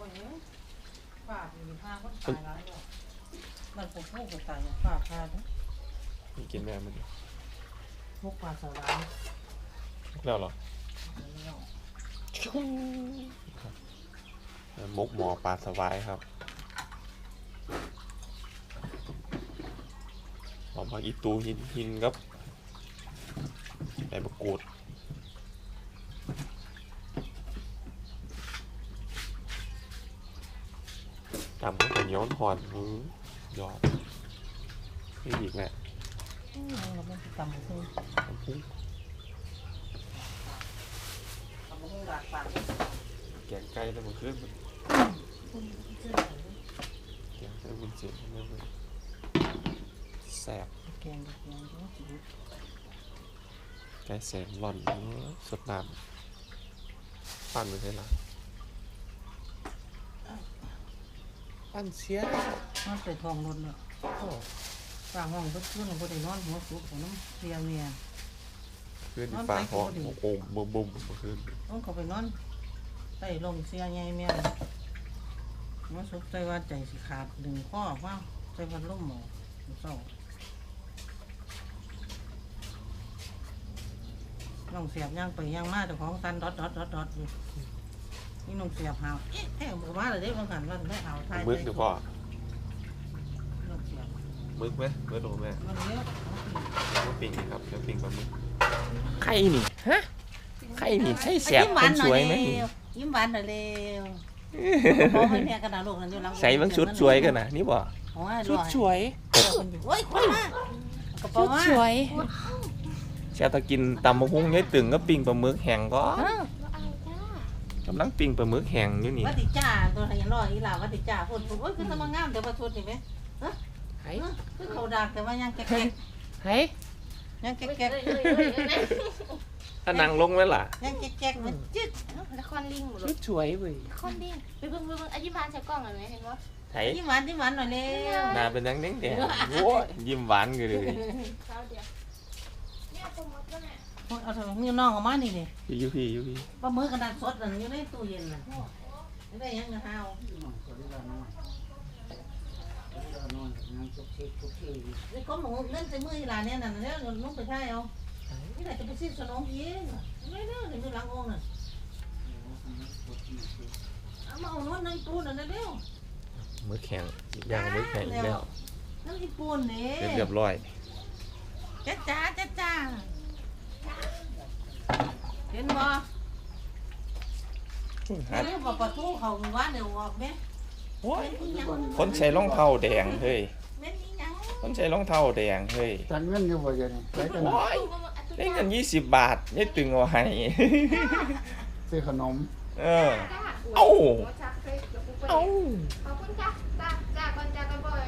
เขาเองฝาดอยู่ห้าก็ตายร้ายแล้วมันปวดหัวปวดตายฝาดพาดนี่กินแม่มันดิพวกปลาสลายแล้วเหรอแล้วมกหมอปลาสวายครับหอมผักอีตูหินหินครับใบมะกรูดตำก็เป็น ย้อนหอนมือยอดนี่อีกแหละเราไม่ตำหุ้งน้ำพุตำหุ้งดาดปากแกงไก่แล้วมันขึ้นมันแกงไก่มันเจ็บมันเลยแสบแกงแกงก็ชีวิตไก่แสบหล่อนสดน้ำปั้นไปใช่ไหม ปั้นเสียมันใส่ทองรถเนาะโอ้ฝาห้องก็ขึ้นบนไดนอนหัวสุกของน้ำเรียวเนี่ยขึ้นที่ฟ้าห้องโอ้บุ้มบุ้มมาขึ้นต้องเขาไปนอนใต้ลงเสียใหญ่แม่มันสุกใจว่าใจสิขาดดึงข้อว่าใจพันล่มหมอเศร้าน้องเสียบย่างไปย่างมาแต่ของตันดอดดอดดอดดอดอยู่ นี่น้องเสียบหาวเอ๊ะแท้หมู่บ้านเลยเด้บางหันวันไม่หาวไทยมึกเดี๋ยวพ่อน้องเสียบมึกไหมมึกโดนไหมมันเนี้ยมึกปิ่งครับเดี๋ยวปิ่งปลาหมึกใครนี่ฮะใครนี่ใช่แสบคนสวยไหมนี่ยิ้มหวานหน่อยเร็วมองให้แม่กระดาษลูกนั่นอยู่หลังใส่บางชุดสวยกันนะนี่บ่โอ้ยชุดสวยโอ้ยคนมากกระเป๋าชุดมาสวยแซ่บตะกินตำมะฮุ่งยายตึงก็ปิ้งปลาหมึกแห้งก็ฮะ กำลังปิ้งปลาหมึกแห้งอยู่นี่วัดติจ่าตัวไหนรออีหล่าวัดติจ่าพูดพูดโอ้ยคือสมังงามแต่ว่าทุดนี่ไหมไห้คือเขาดักแต่ว่ายังแก๊กไห้ๆยังแก๊กถ้านั่งลงไว้ล่ะๆยังแก๊กๆมันจึ๊ดละครลิงหมดเลชุยดสวยเว้ยละครลิงไปเบิ่งไปเบิ่งอธิบายใส่กล้องหน่อยไหมเห็นว่าไห้ยิ้มหวานยิ้มหวานหน่อยเร็วหน้าเป็นนังแดงแดงโว้ยยิ้มหวานกันเลยเช้าเดียวเนี่ยตรงมดก็ เนี่ยเอาเถอะมีน้องออกมานี่นี่พี่อยูพี่อยูพี่ปลาหมึกกระดาษสดนั่นอยู่ในตู้เย็นน่ะไม่ได้ยังจะหาวนี่ก็หนูเล่นใส่มืออีหลานเนี่ยน่ะแล้วลุกไปใช่เอานี่แหละจะไปซื้อขนมเองไม่เด้อเดี๋ยวหลังองค์น่ะเอามาเอานวดในปูนน่ะเร็วหมึกแห้งย่างหมึกแห้งอีกแล้วนั่นอีปูนนี่เรียบเรียบร้อยจ้าจ้าจ้าจ้า เห็นบ่ฮะเห็นบ่ประตูเขาว่าเดี๋ยวออกแม่โอ้ยแม่นอีหยังคนใส่รองเท้าแดงเฮ้ยแม่นอีหยังคนใส่รองเท้าแดงเฮ้ยตันเงินอยู่บ่เดี๋ยวนี้ใช้กันนะโอ้ยได้เงินยี่สิบบาทยายตึงเอาให้ ซื้อขนมเออ เอ้า เอ้าเอ้าขอบคุณค่ะจ้าจ้าก่อนจ้าก่อนบ่อย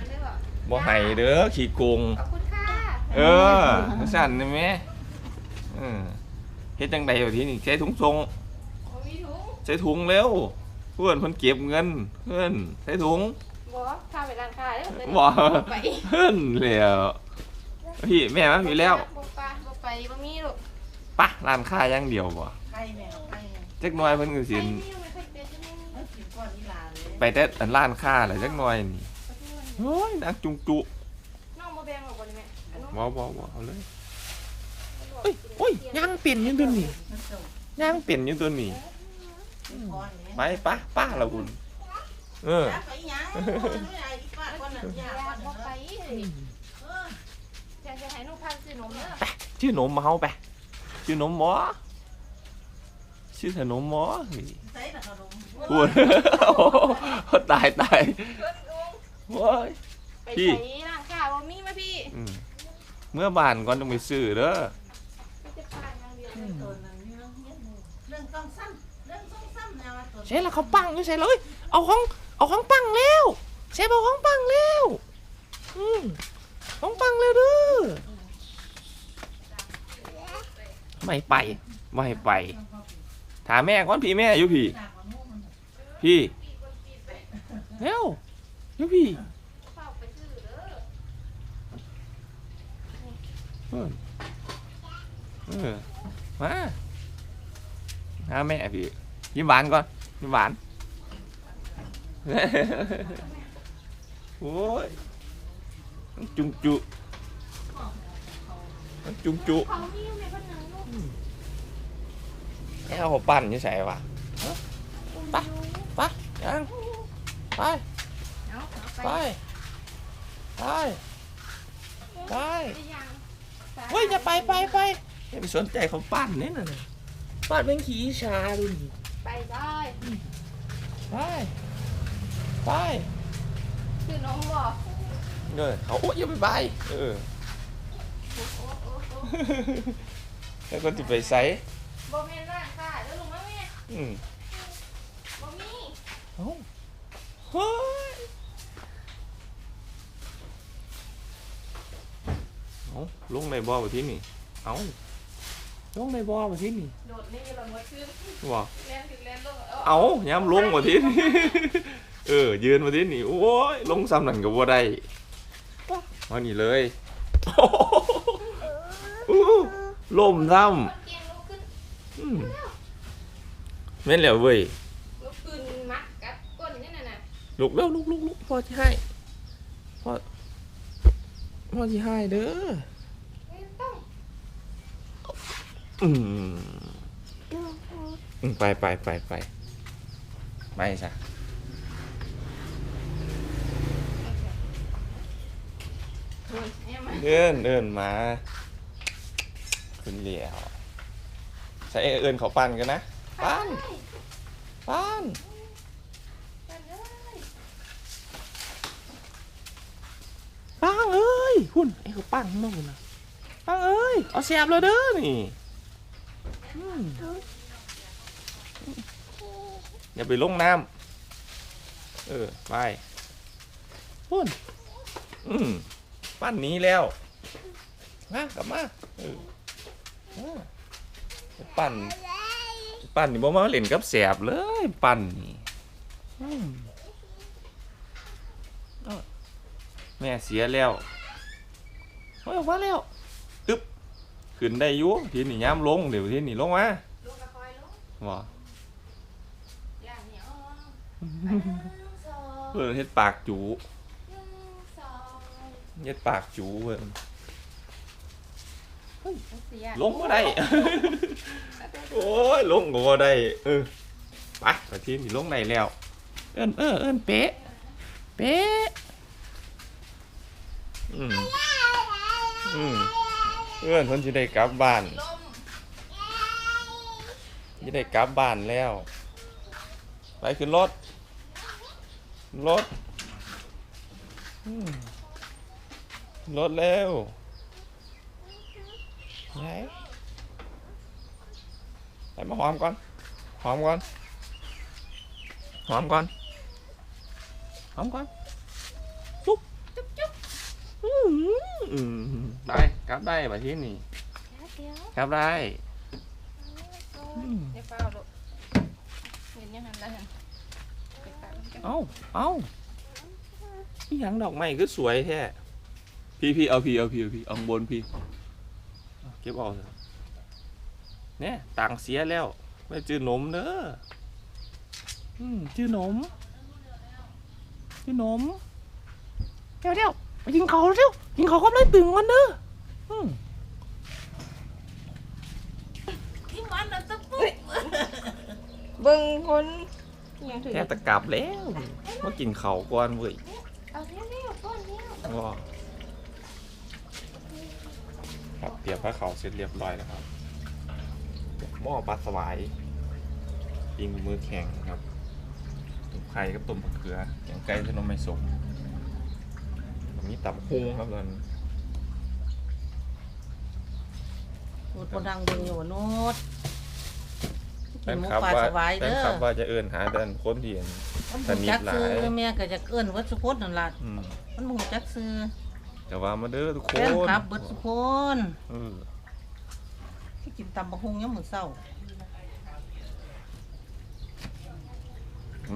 นั่นได้บ่บ่ให้เด้อขี้โกงขอบคุณค่ะ เออสั่นได้ไหมเออ เฮ็ดจังใดอยู่ที่นี่ใช้ถุงทรงผมมีถุงใช้ถุงเร็วเพื่อนเพิ่นเก็บเงินเพื่อนใช้ถุงบ่พาไปร้านค้าเด้อเดี๋ยวบ่ไปเพิ่นแล้วพี่แม่มาพี่แล้วบ่ไปบ่ไปบ่มีลูกปะร้านค้าอย่างเดียวบ่ใครแม่ใครแม่จักหน่อยเพิ่นก็สิไม่มีไม่ค่อยเป็นจะไม่มีเอากินก้อนอีหลาเลยไปแต่อันร้านค้าแหละจักหน่อยนี่โอ้ยนักจุงจุน้องบ่แบ่งหรอกบ่นี่แม่อันน้องบ่บ่บ่เอาเลยเอ้ยโอ้ยย่างเปลี่ยนอยู่ตัวนี้มันส่งย่างเปลี่ยนอยู่ตัวนี้ก้อนนี่ไปปะป้าละคุณเออไปหยังไม่ได้อีป้าก้อนนั้นยาก้อนบ่นั้นไปเออ จะจะให้หนูพาซื้อนมเด้อชื่อหนมเมาไปชื่อหนมหมอชื่อขนมหมอเฮ้ยใส่แต่ขนมพูดโอ้โหตายตายโอ้ย ไปพี่ ใส่ร้านค้าบ่มีมาพี่ อืมเมื่อบ้านก่อนต้องไปซื้อเด้อ ตัวนั้นเรื่องเรื่องเรื่องต้องซ้ำเรื่องต้องซ้ำแนวตัวใช่แล้วเขาปังอยู่ใช่เลยเอาของเอาของปังแล้วใช่เอาของปังแล้วอืมของปังแล้วเด้อไม่ไปไม่ไป ถามแม่ก่อนพี่แม่อยู่พี่ พี่เร็วอยู่พี่เออเออ มาหาแม่พี่ยิ้มหวานก่อนยิ้มหวานโอ้ยจุงจุจุงจุเขามีอยู่ในคนหนึ่งลูกแค่เขาปั่นอยู่ใส่วะไปไปยังไปไปไปไปไปไปยังเฮ้ยจะไปไปไป อย่าไปสนใจเขาปั่นเนี่ยน่ะนะปั่นเป็นขี้ชาดูนี่ไปได้ไปไปคือนมบอกเออเขาโอ้ยอย่าไปไปเออโอ้โอ้โอ้โอ้แล้วก็จะไปใส่บ่แม่นร่างค่ะแล้วลุงมาแม่อืมบ่มีเอ้าเฮ้ยเอาลงในบ่อมาที่นี่เอา ลงในบ่อมาที่นี่โดดนี่เราหมดขึ้นว่าเล่นถึงเล่นลงเอาย้ำลงมาที่นี่เออ ยืนมาที่นี่โอ้ยลงซ้ำนั่นก็บ่ได้มานี่เลยอู้ล่มซ้คนเกียงลุกขึ้นำอืมแม่นแล้วเว้ยลุกขึ้นมัดกับก้นนี่น่ะน่ะลุกแล้วลุกลุกลุกพ่อที่ให้พ่อพ่อที่ให้เด้อ ไม่ต้อง อืมอืมไปไปไปไปไปจ้ะโอ้ยแม่มาเดินเดินมา ขึ้นเหลียว ใส่เอินเขาปั่นกันนะ ปั่นปั่นไปเลยปังเอ้ยหุ่นไอ้เขาปั่นข้างนอกหุ่นนะปังเอ้ย เอาแสบเลยเด้อนี่ อย่าไปลงน้ำเออ ไปหุ่นอืมปั้นนี้แล้ว มากลับมาเออมาปั่นปั่นนี่บ่มาเล่นกับแสบเลย ปั่นนี่แม่เสียแล้วเฮ้ยออกมาแล้ว ขึ้นได้อยู่ทีนี่ย้ำลงเดี๋ยวทีนี่ลงมาลูกกระคอยลูกบ่อย่างเหนียวหนึ่งสองเพิ่นเฮ็ดปากจูหนึ่งสองเฮ็ดปากจูเพิ่นเสียลงบ่ได้ โอ้ยลงก็บ่ได้เออไปไปทีนี่ลงได้แล้ว เอิ้นเออเอิ้นเป๊ะเป๊ะอืมอืม เอิ้นเพิ่นสิได้กลับบ้านลมสิได้กลับบ้านแล้ว ไปขึ้นรถ รถ รถแล้วไหนไปมาหอมก่อน หอมก่อน หอมก่อน หอมก่อน อืมได้กลับได้แบบที่นี่เดี๋ยวกลับได้อืมเดี๋ยวเปล่าลูกเห็นยังหันแล้วหันเดี๋ยวเปล่ามันจะเอ้าเอ้าพี่ยังดอกไม้ก็สวยแท้พี่พี่เอาพี่เอาพี่เอาพี่เอาข้างบนพี่เอาเก็บเอาเถอะเนี่ยต่างค์เสียแล้วไม่จื้อนมเด้ออืมจื้อนมจื้อนมเดี๋ยวเดี๋ยว ไปกินเขาวเร็วกินเขาวก็เลยตึงกันเด้ออืมที่มันน่ะตะปุ๊บเบิ่งคนยังถือแค่ตะกลับแล้วมากินเขาวก่อนเว้ยเอาเร็วๆก้อนเร็วว้าครับเตรียมผ้าขาวเสร็จเรียบร้อยแล้วครับหม้อปลาสวายยิงมือแข็งครับต้มไข่กับต้มผักเขืออย่างไก่ที่นมไม่สม มีตับคุ้งครับตอนโอ้ยคนดังเบิ่งอยู่ว่าโนดแฟกินนหมูคลับปลาว่าสบายแฟนเด้อคลับว่าจะเอินหาเดินคนที่เห็น มันสหูนิทจักหลาย ซื้อแม่ก็จะเอิ้นวัดสุพจน์นั่นล่ะอืมมันหูจักซื้อแต่ว่ามาเด้อทุกคแฟนนคลับเบิดสุคนเออที่กินตำบักฮุงยามมื้อเช้า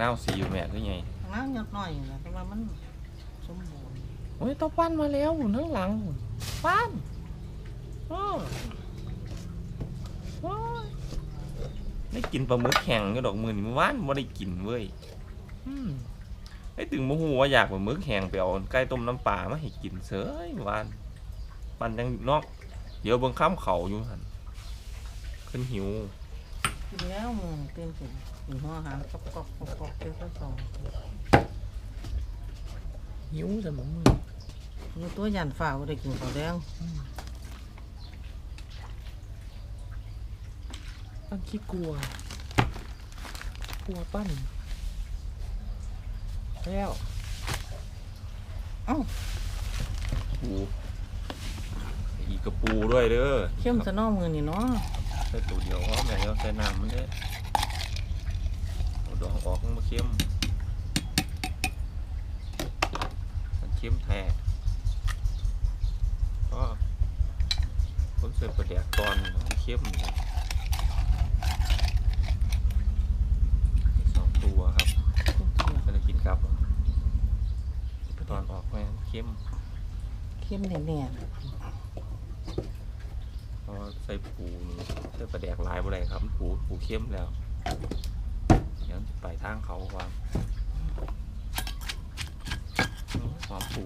น้าวสีอยู่แม่คือไงน้ำยอดน้อยนี่ล่ะแต่ว่ามันสมบูรณ์ โอ้ยต้องปั้นมาแล้วหุ่นข้างหลังหุ่นปั้นอ้อโอ้ยได้กินปลาหมึกแข็งก็ดอกมือนี่เมื่อวานไม่ได้กินเว้ยอืมไอ้ตึงโมโหว่าอยากเหมือนมึกแห้งไปเอาไก่ต้มน้ำปลามาให้กินเสยเมื่อวานมันยังนอกเดี๋ยวเบิ่งข้ามเขาอยู่หันขึ้นหิวกินแล้วมึงตื่นขึ้นกินหัวหางก๊อกก๊อกก๊อกก๊อกเจ้าก็สองหิวสมอง มึงมีตัวยันฝ่าบ่ได้กินข้าวแดงปั้นขี้กลัว กลัวปั้น แล้ว เอ้าปูอีกกระปูด้วยเด้อเข้มสะนอมือนี่เนาะใส่ตัวเดียวเพราะแม่เราใส่น้ำมันเด้อเอาดองออกมันมาเข้มมันเข้มแท้ก็ เสิร์ฟประเดี๋ยวตอนเข้มสองตัวครับก็จะกินครับตอนออกแม่นเข้มเข้มแน่พอใส่ปูนี่ใส่ปลาแดกลายบ่ได้ครับปูปูเข้มแล้วเดี๋ยวไปทางเขาควางอื้อหอมปู